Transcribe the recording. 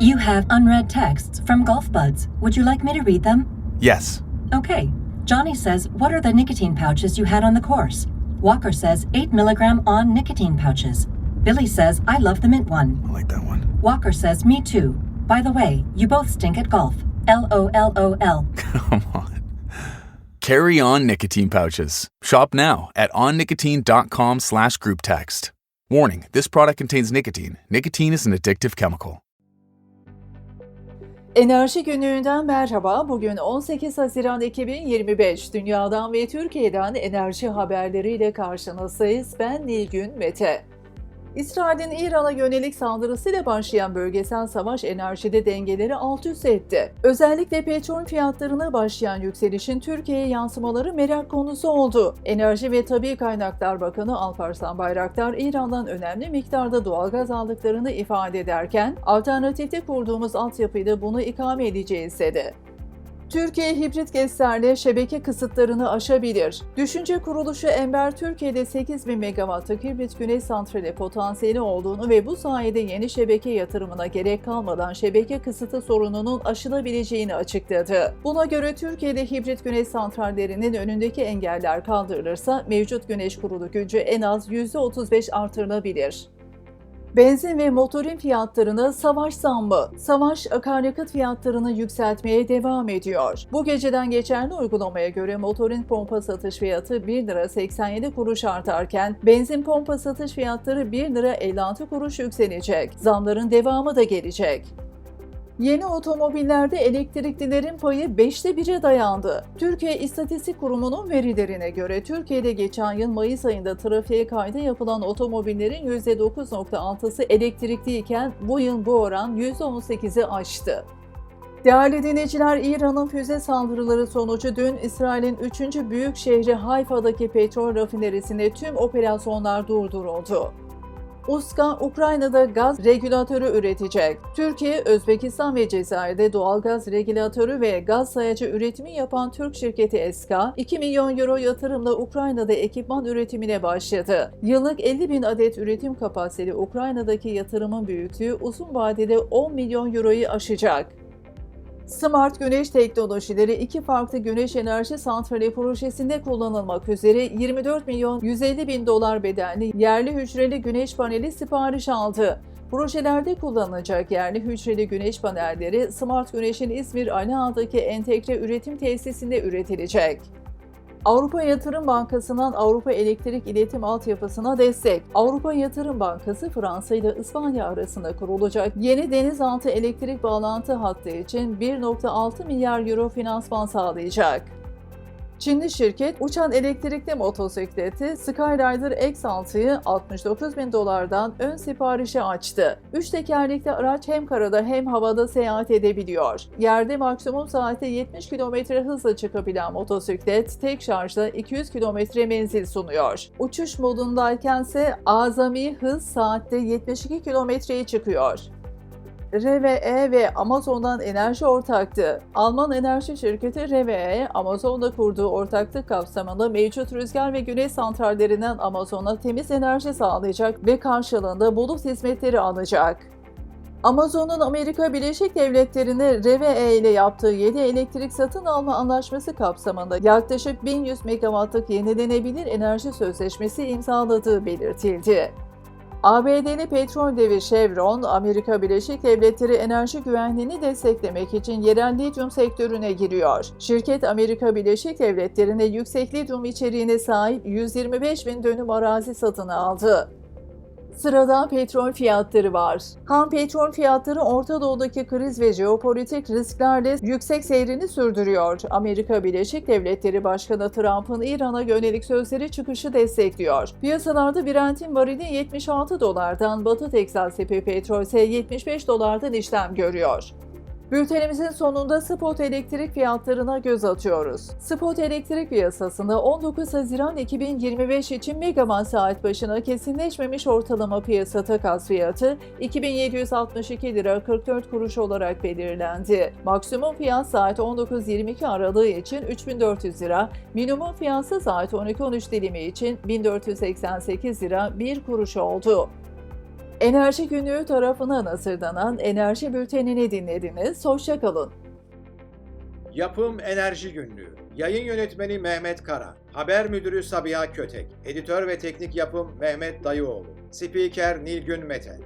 You have unread texts from Golf Buds. Would you like me to read them? Yes. Okay. Johnny says, What are the nicotine pouches you had on the course? Walker says, 8 milligram on nicotine pouches. Billy says, I love the mint one. I like that one. Walker says, Me too. By the way, you both stink at golf. L O L O L. Come on. Carry on nicotine pouches. Shop now at onnicotine.com slash group text. Warning, this product contains nicotine. Nicotine is an addictive chemical. Enerji Günlüğü'nden merhaba. Bugün 18 Haziran 2025. Dünyadan ve Türkiye'den enerji haberleriyle karşınızdayız. Ben Nilgün Mete. İsrail'in İran'a yönelik saldırısıyla başlayan bölgesel savaş enerjide dengeleri alt üst etti. Özellikle petrol fiyatlarına başlayan yükselişin Türkiye'ye yansımaları merak konusu oldu. Enerji ve Tabi Kaynaklar Bakanı Alparslan Bayraktar, İran'dan önemli miktarda doğalgaz aldıklarını ifade ederken, alternatifte kurduğumuz altyapıyla bunu ikame edeceğiz dedi. Türkiye hibrit GES'lerle şebeke kısıtlarını aşabilir. Düşünce kuruluşu Ember Türkiye'de 8000 megawattlık hibrit güneş santrali potansiyeli olduğunu ve bu sayede yeni şebeke yatırımına gerek kalmadan şebeke kısıtı sorununun aşılabileceğini açıkladı. Buna göre Türkiye'de hibrit güneş santrallerinin önündeki engeller kaldırılırsa mevcut güneş kurulu gücü en az %35 artırılabilir. Benzin ve motorin fiyatlarına savaş zammı. Savaş akaryakıt fiyatlarını yükseltmeye devam ediyor. Bu geceden geçerli uygulamaya göre motorin pompa satış fiyatı 1 lira 87 kuruş artarken benzin pompa satış fiyatları 1 lira 56 kuruş yükselecek. Zamların devamı da gelecek. Yeni otomobillerde elektriklilerin payı 5'te 1'e dayandı. Türkiye İstatistik Kurumu'nun verilerine göre Türkiye'de geçen yıl Mayıs ayında trafiğe kaydı yapılan otomobillerin %9.6'sı elektrikliyken bu yıl bu oran %18'i aştı. Değerli dinleyiciler, İran'ın füze saldırıları sonucu dün İsrail'in 3. büyük şehri Hayfa'daki petrol rafinerisinde tüm operasyonlar durduruldu. Uska, Ukrayna'da gaz regülatörü üretecek. Türkiye, Özbekistan ve Cezayir'de doğalgaz regülatörü ve gaz sayacı üretimi yapan Türk şirketi ESKA, 2 milyon euro yatırımla Ukrayna'da ekipman üretimine başladı. Yıllık 50 bin adet üretim kapasiteli Ukrayna'daki yatırımın büyüklüğü uzun vadede 10 milyon euroyu aşacak. Smart Güneş Teknolojileri iki farklı güneş enerji santrali projesinde kullanılmak üzere 24 milyon 150 bin dolar bedelli yerli hücreli güneş paneli sipariş aldı. Projelerde kullanılacak yerli hücreli güneş panelleri Smart Güneş'in İzmir Aliağa'daki entegre üretim tesisinde üretilecek. Avrupa Yatırım Bankası'ndan Avrupa Elektrik İletim Altyapısı'na destek. Avrupa Yatırım Bankası Fransa ile İspanya arasında kurulacak yeni denizaltı elektrik bağlantı hattı için 1.6 milyar euro finansman sağlayacak. Çinli şirket uçan elektrikli motosikleti Skyrider X6'yı 69 bin dolardan ön siparişe açtı. Üç tekerlekli araç hem karada hem havada seyahat edebiliyor. Yerde maksimum saatte 70 km hızla çıkabilen motosiklet tek şarjla 200 km menzil sunuyor. Uçuş modundayken ise azami hız saatte 72 kilometreye çıkıyor. RWE ve Amazon'dan enerji ortaktı. Alman enerji şirketi RWE, Amazon'da kurduğu ortaklık kapsamında mevcut rüzgar ve güneş santrallerinden Amazon'a temiz enerji sağlayacak ve karşılığında bulut hizmetleri alacak. Amazon'un Amerika Birleşik Devletleri'ne RWE ile yaptığı 7 elektrik satın alma anlaşması kapsamında yaklaşık 1100 megawattlık yenilenebilir enerji sözleşmesi imzaladığı belirtildi. ABD'li petrol devi Chevron, Amerika Birleşik Devletleri enerji güvenliğini desteklemek için yerel lityum sektörüne giriyor. Şirket Amerika Birleşik Devletleri'ne yüksek lityum içeriğine sahip 125 bin dönüm arazi satın aldı. Sırada petrol fiyatları var. Ham petrol fiyatları Orta Doğu'daki kriz ve jeopolitik risklerle yüksek seyrini sürdürüyor. Amerika Birleşik Devletleri Başkanı Trump'ın İran'a yönelik sözleri çıkışı destekliyor. Piyasalarda Brent'in varili 76 dolardan, Batı Teksas tipi petrol ise 75 dolardan işlem görüyor. Bültenimizin sonunda spot elektrik fiyatlarına göz atıyoruz. Spot elektrik piyasasında 19 Haziran 2025 için megawatt saat başına kesinleşmemiş ortalama piyasa takas fiyatı 2762 lira 44 kuruş olarak belirlendi. Maksimum fiyat saat 19-22 aralığı için 3400 lira, minimum fiyatsa saat 12-13 dilimi için 1488 lira 1 kuruş oldu. Enerji Günlüğü tarafından hazırlanan Enerji Bülteni'ni dinlediniz. Hoşçakalın. Yapım Enerji Günlüğü. Yayın yönetmeni Mehmet Kara. Haber müdürü Sabiha Kötek. Editör ve teknik yapım Mehmet Dayıoğlu. Spiker Nilgün Mete.